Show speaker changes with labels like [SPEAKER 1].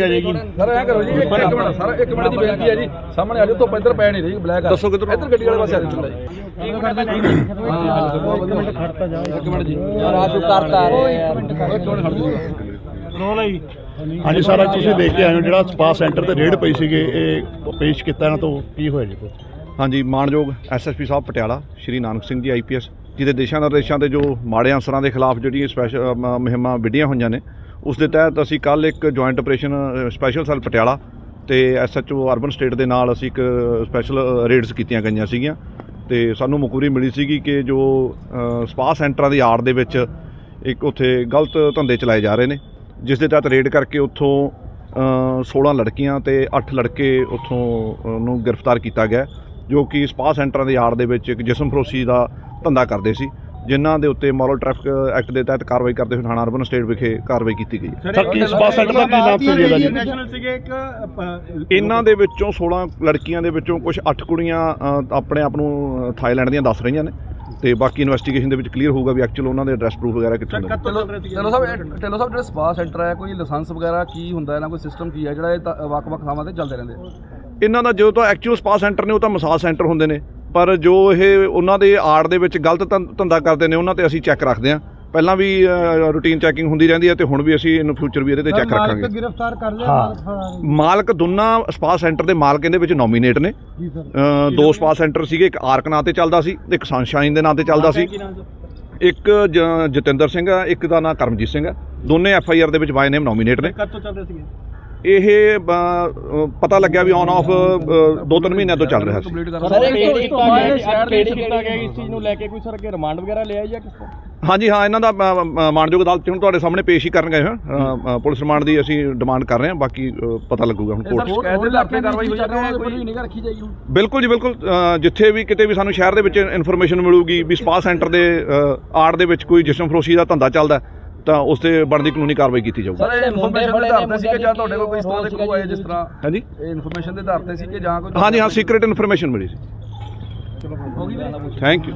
[SPEAKER 1] ਹੋ ਜਾਏਗੀ
[SPEAKER 2] ਸਰ ਐ ਕਰੋ ਜੀ ਇੱਕ ਇੱਕ ਮਿੰਟ ਸਰ ਇੱਕ ਮਿੰਟ ਦੀ ਬੇਨਤੀ ਹੈ ਜੀ। ਸਾਹਮਣੇ ਆ ਜਾਓ ਤੋਂ ਇੱਧਰ ਪੈ ਨਹੀਂ ਰਹੀ ਬਲੈਕ ਦੱਸੋ ਕਿੱਧਰ? ਇੱਧਰ ਗੱਡੀ ਵਾਲੇ ਪਾਸੇ ਆ ਜਾਓ। ਜੀ ਇੱਕ ਮਿੰਟ ਖੜਤਾ ਜਾ ਇੱਕ ਮਿੰਟ ਜੀ। ਰਾਜੂ ਕਰਤਾ ਇੱਕ ਮਿੰਟ ਖੜ ਜਾਓ।
[SPEAKER 1] ਰੋਲ ਹੈ ਹਾਂਜੀ ਸਾਰਾ ਤੁਸੀਂ ਦੇਖ ਕੇ ਆਏ ਹੋ। ਜਿਹੜਾ ਸਪਾ ਸੈਂਟਰ ਤੇ ਰੇਡ ਪਈ ਸੀਗੇ ਇਹ ਪੇਸ਼ ਕੀਤਾ ਇਹਨਾਂ ਤੋਂ ਕੀ ਹੋਇਆ ਜੀ?
[SPEAKER 3] ਹਾਂਜੀ ਮਾਨਯੋਗ ਐਸਐਸਪੀ ਸਾਹਿਬ ਪਟਿਆਲਾ ਸ਼੍ਰੀ ਨਾਨਕ ਸਿੰਘ ਜੀ ਆਈਪੀਐਸ ਜਿਹਦੇ ਦੇਸ਼ਾਂ ਨਿਰਦੇਸ਼ਾਂ ਤੇ ਜੋ ਮਾੜੇ ਅਨਸਰਾਂ ਦੇ ਖਿਲਾਫ ਜਿਹੜੀਆਂ ਸਪੈਸ਼ਲ ਮੁਹਿੰਮਾਂ ਵਿੱਢੀਆਂ ਹੋਈਆਂ ਨੇ ਉਸ ਦੇ ਤਹਿਤ ਅਸੀਂ ਕੱਲ ਇੱਕ joint operation special cell Patiala ਤੇ ਐਸਐਚਓ ਅਰਬਨ ਸਟੇਟ ਦੇ ਨਾਲ ਅਸੀਂ ਇੱਕ ਸਪੈਸ਼ਲ ਰੇਡਸ ਕੀਤੀਆਂ ਗਈਆਂ ਸੀਗੀਆਂ ਤੇ ਸਾਨੂੰ ਮੁਖਬਰੀ ਮਿਲੀ ਸੀਗੀ ਕਿ ਜੋ ਅ, ਸਪਾ ਸੈਂਟਰਾਂ ਦੀ ਆੜ ਦੇ ਵਿੱਚ ਇੱਕ ਉੱਥੇ ਗਲਤ ਧੰਦੇ ਚਲਾਏ ਜਾ ਰਹੇ ਨੇ ਜਿਸ ਦੇ ਤਹਿਤ ਰੇਡ ਕਰਕੇ ਉੱਥੋਂ ਅ, 16 ਲੜਕੀਆਂ ਤੇ 8 ਲੜਕੇ ਉੱਥੋਂ ਨੂੰ ਗ੍ਰਿਫਤਾਰ ਕੀਤਾ ਗਿਆ ਜੋ ਕਿ ਸਪਾ ਸੈਂਟਰਾਂ ਦੇ ਆੜ ਦੇ ਵਿੱਚ ਇੱਕ ਜਿਸਮ ਫਰੋਸ਼ੀ ਦਾ ਧੰਦਾ ਕਰਦੇ ਸੀ। ਜਿਨ੍ਹਾਂ ਦੇ ਉੱਤੇ ਮੋਰਲ ਟ੍ਰੈਫਿਕ ਐਕਟ ਦੇ ਤਹਿਤ ਕਾਰਵਾਈ ਕਰਦੇ ਹੋਏ ਥਾਣਾ ਅਰਬਨ ਸਟੇਟ ਵਿਖੇ ਕਾਰਵਾਈ ਕੀਤੀ ਗਈ ਹੈ।
[SPEAKER 1] ਸਰ ਕੀ ਸਪਾ ਸੈਂਟਰ ਦਾ ਕੀ ਨਾਮ ਸੀ ਜੀ? ਇਹਦਾ ਜੀ
[SPEAKER 4] ਨੈਸ਼ਨਲ ਸੀਗੇ ਇੱਕ
[SPEAKER 3] ਇਹਨਾਂ ਦੇ ਵਿੱਚੋਂ 16 ਲੜਕੀਆਂ ਦੇ ਵਿੱਚੋਂ ਕੁਝ 8 ਕੁੜੀਆਂ ਆਪਣੇ ਆਪ ਨੂੰ ਥਾਈਲੈਂਡ ਦੀਆਂ ਦੱਸ ਰਹੀਆਂ ਨੇ। ਤੇ ਬਾਕੀ ਇਨਵੈਸਟੀਗੇਸ਼ਨ ਦੇ ਵਿੱਚ ਕਲੀਅਰ ਹੋਊਗਾ ਵੀ ਐਕਚੁਅਲ ਉਹਨਾਂ ਦੇ ਐਡਰੈਸ ਪ੍ਰੂਫ ਵਗੈਰਾ ਕਿੱਥੋਂ ਦੇ ਨੇ।
[SPEAKER 2] ਟੈਲੋ ਸਾਹਿਬ ਟੈਲੋ ਸਾਹਿਬ ਜਿਹੜਾ ਸਪਾ ਸੈਂਟਰ ਹੈ ਕੋਈ ਲਾਇਸੈਂਸ ਵਗੈਰਾ ਕੀ ਹੁੰਦਾ ਇਹਨਾਂ ਕੋਈ ਸਿਸਟਮ ਕੀ ਹੈ ਜਿਹੜਾ ਇਹ ਵੱਖ-ਵੱਖ ਥਾਵਾਂ ਤੇ ਚੱਲਦੇ ਰਹਿੰਦੇ?
[SPEAKER 3] ਇਹਨਾਂ ਦਾ ਜੋ ਤਾਂ ਐਕਚੁਅਲ ਸਪਾ ਸੈਂਟਰ ਨੇ ਉਹ ਤਾਂ ਮਸਾਜ ਸੈਂਟਰ ਹੁੰਦੇ ਨੇ। ਪਰ ਜੋ ਇਹ ਉਹਨਾਂ ਦੇ ਆੜ ਦੇ ਵਿੱਚ ਗਲਤ ਧੰ- ਧੰਦਾ ਕਰਦੇ ਨੇ ਉਹਨਾਂ ਤੇ ਅਸੀਂ ਚੈੱਕ ਰੱਖਦੇ ਹਾਂ। ਪਹਿਲਾਂ ਵੀ ਰੂਟੀਨ ਚੈਕਿੰਗ ਹੁੰਦੀ ਰਹਿੰਦੀ ਹੈ ਤੇ ਹੁਣ ਵੀ ਅਸੀਂ ਇਨ ਫਿਊਚਰ ਵੀ ਇਹਦੇ ਤੇ ਚੈੱਕ ਰੱਖਾਂਗੇ।
[SPEAKER 4] ਗ੍ਰਿਫਤਾਰ ਕਰ ਲਿਆ
[SPEAKER 1] ਹਾਂ।
[SPEAKER 3] ਮਾਲਕ ਦੋਨਾਂ ਸਪਾ ਸੈਂਟਰ ਦੇ ਮਾਲਕ ਇਹਦੇ ਵਿੱਚ ਨੋਮੀਨੇਟ ਨੇ।
[SPEAKER 4] ਜੀ ਸਰ।
[SPEAKER 3] ਅ, ਦੋ ਸਪਾ ਸੈਂਟਰ ਸੀਗੇ ਇੱਕ ਆਰਕ ਨਾਂ ਤੇ ਚੱਲਦਾ ਸੀ ਇੱਕ ਸਨਸ਼ਾਈਨ ਦੇ ਨਾਂ ਤੇ ਚੱਲਦਾ ਸੀ। ਇੱਕ ਜ- ਜਤਿੰਦਰ ਸਿੰਘ ਆ ਇੱਕ ਦਾ ਨਾਂ ਕਰਮਜੀਤ ਸਿੰਘ ਆ ਦੋਨੇ ਐਫ ਆਈ ਆਰ ਦੇ ਵਿੱਚ ਬਾਈ ਨੇਮ ਨੋਮੀਨੇਟ ਨੇ।
[SPEAKER 4] ਕਦ ਤੋਂ ਚੱਲਦੇ ਸੀਗੇ?
[SPEAKER 3] ਇਹ ਪਤਾ ਲੱਗਿਆ ਵੀ ਔਨ ਆਫ ਦੋ ਤਿੰਨ ਮਹੀਨਿਆਂ ਤੋਂ ਚੱਲ ਰਿਹਾ ਸੀ।
[SPEAKER 4] ਸਰ,
[SPEAKER 2] ਕਰ
[SPEAKER 4] ਇੱਕ- ਇੱਕ ਤਾਂ ਇਹ ਸ਼ਹਿਰ ਦੇ ਵਿੱਚ
[SPEAKER 5] ਕੀਤਾ ਗਿਆ ਇਸ ਚੀਜ਼ ਨੂੰ ਲੈ ਕੇ ਕੋਈ ਸਰ ਅੱਗੇ ਰਿਮਾਂਡ ਵਗੈਰਾ ਲਿਆ ਜਾਂ ਕਿਸ ਤਰ੍ਹਾਂ?
[SPEAKER 3] ਹਾਂਜੀ ਹਾਂ ਇਹਨਾਂ ਦਾ ਮਾਣਯੋਗ ਅਦਾਲਤ 'ਚ ਹੁਣ ਤੁਹਾਡੇ ਸਾਹਮਣੇ ਪੇਸ਼ ਹੀ ਕਰਨ ਗਏ ਹਾਂ ਪੁਲਿਸ ਰਿਮਾਂਡ ਦੀ ਅਸੀਂ ਡਿਮਾਂਡ ਕਰ ਰਹੇ ਹਾਂ ਬਾਕੀ ਪਤਾ ਲੱਗੂਗਾ ਹੁਣ ਕੋਰਟ 'ਚ
[SPEAKER 2] ਸ਼ਿਕਾਇਤ ਦੇ ਆਧਾਰ ਤੇ ਕਾਰਵਾਈ ਹੋਈ ਜਾਂਦੀ ਹੈ ਕੋਈ ਨਿਗਾਹ ਰੱਖੀ ਜਾਏਗੀ
[SPEAKER 3] ਬਿਲਕੁਲ ਜੀ ਬਿਲਕੁਲ ਜਿੱਥੇ ਵੀ ਕਿਤੇ ਵੀ ਸਾਨੂੰ ਸ਼ਹਿਰ ਦੇ ਵਿੱਚ ਇਨਫੋਰਮੇਸ਼ਨ ਮਿਲੂਗੀ ਵੀ ਸਪਾ ਸੈਂਟਰ ਦੇ ਆੜ ਦੇ ਵਿੱਚ ਕੋਈ ਜਿਸਮ ਫਰੋਸ਼ੀ ਦਾ ਧੰਦਾ ਚੱਲਦਾ ਤਾਂ ਉਸ ਤੇ ਬਣਦੀ ਕਾਨੂੰਨੀ ਕਾਰਵਾਈ ਕੀਤੀ ਜਾਊਗੀ।
[SPEAKER 2] ਸਰ ਇਹ ਇਨਫੋਰਮੇਸ਼ਨ ਦੇ ਆਧਾਰ ਤੇ ਸੀ ਕਿ ਜਾਂ ਤੁਹਾਡੇ ਕੋਲ ਕੋਈ ਇਸ ਤਰ੍ਹਾਂ ਦੇ ਕਲੂ ਆਏ ਜਿਸ ਤਰ੍ਹਾਂ?
[SPEAKER 3] ਹਾਂਜੀ।
[SPEAKER 2] ਇਹ ਇਨਫੋਰਮੇਸ਼ਨ ਦੇ ਆਧਾਰ ਤੇ ਸੀ ਕਿ ਜਾਂ ਕੋਈ
[SPEAKER 3] ਹਾਂਜੀ ਹਾਂ ਸੀਕ੍ਰੀਟ ਇਨਫੋਰਮੇਸ਼ਨ ਮਿਲੀ ਸੀ। Thank you